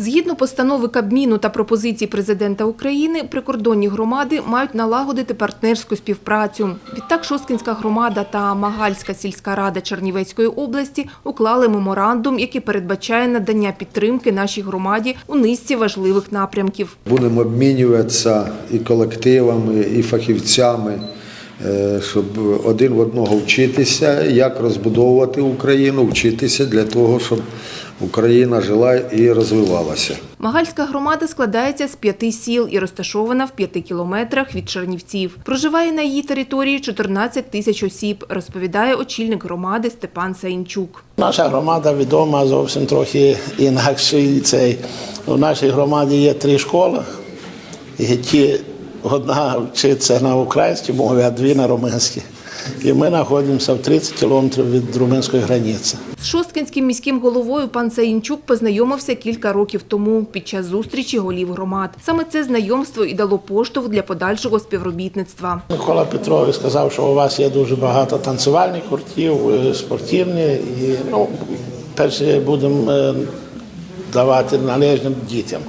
Згідно постанови Кабміну та пропозицій президента України, прикордонні громади мають налагодити партнерську співпрацю. Відтак Шосткінська громада та Магальська сільська рада Чернівецької області уклали меморандум, який передбачає надання підтримки нашій громаді у низці важливих напрямків. Будемо обмінюватися і колективами, і фахівцями, е, щоб один в одного вчитися, як розбудовувати Україну, вчитися для того, щоб Україна жила і розвивалася. Магальська громада складається з п'яти сіл і розташована в п'яти кілометрах від Чернівців. Проживає на її території 14 тисяч осіб, розповідає очільник громади Степан Саїнчук. Наша громада відома зовсім трохи інакше. Цей. У нашій громаді є три школи, і ті одна вчиться на українській мові, а дві на румунській. І ми знаходимося в 30 кілометрів від румунської границі. З Шосткинським міським головою пан Саїнчук познайомився кілька років тому під час зустрічі голів громад. Саме це знайомство і дало поштовх для подальшого співробітництва. Микола Петрович сказав, що у вас є дуже багато танцювальних гуртів, е, спортивні. І, ну, перше будемо е, давати належним дітям.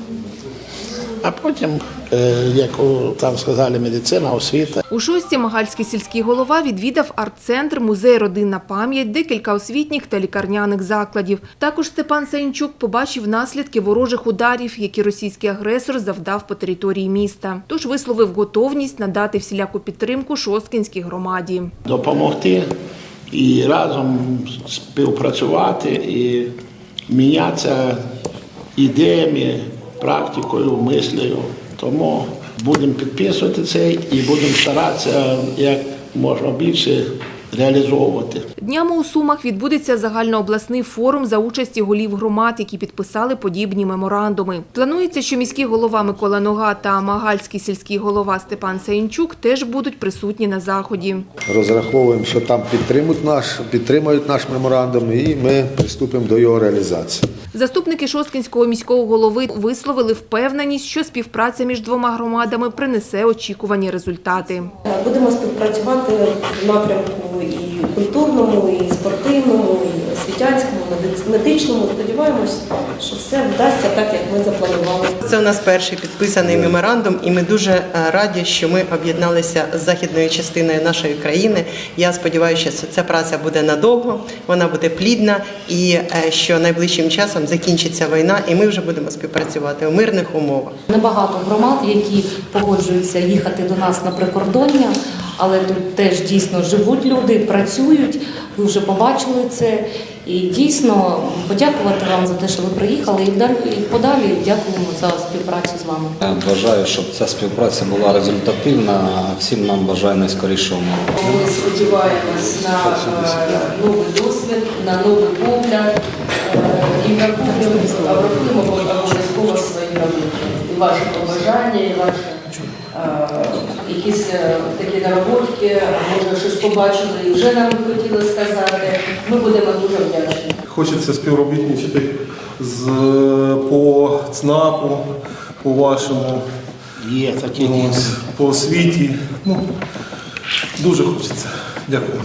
А потім, е, як там сказали, медицина, освіта. У шості Магальський сільський голова відвідав арт-центр, музей Родинна пам'ять, декілька освітніх та лікарняних закладів. Також Степан Саїнчук побачив наслідки ворожих ударів, які російський агресор завдав по території міста. Тож висловив готовність надати всіляку підтримку Шосткинській громаді. допомогти і разом співпрацювати і мінятися ідеями, практикою, мислею. Тому будемо підписувати це і будемо старатися як можна більше реалізовувати. Днями у Сумах відбудеться загальнообласний форум за участі голів громад, які підписали подібні меморандуми. Планується, що міський голова Микола Нога та Магальський сільський голова Степан Саїнчук теж будуть присутні на заході. Розраховуємо, що там підтримують наш, підтримають наш меморандум, і ми приступимо до його реалізації. Заступники Шосткінського міського голови висловили впевненість, що співпраця між двома громадами принесе очікувані результати. Будемо співпрацювати в напрямку і культурному, і медичному. Сподіваємось, що все вдасться так, як ми запланували. Це у нас перший підписаний меморандум, і ми дуже е, раді, що ми об'єдналися з західною частиною нашої країни. Я сподіваюся, що ця праця буде надовго, вона буде плідна, і е, що найближчим часом закінчиться війна, і ми вже будемо співпрацювати у мирних умовах. Небагато громад, які погоджуються їхати до нас на прикордоння, але тут теж дійсно живуть люди, працюють. Ви вже побачили це. І дійсно подякувати вам за те, що ви приїхали, і далі і подалі дякуємо за співпрацю з вами. Я Бажаю, щоб ця співпраця була результативна. Всім нам бажаю найскорішого миру. Ми сподіваємось на е, новий досвід, на новий погляд е, і врахуємо обов'язково свої роботи. І ваші побажання, і ваші е, якісь е, такі нароботки, може щось побачили і вже нам хотіли сказати. Ми будемо дуже вдячні. Хочеться співробітничати з по ЦНАПу, по вашому, Є такі ну, по освіті. Ну, дуже хочеться. Дякую.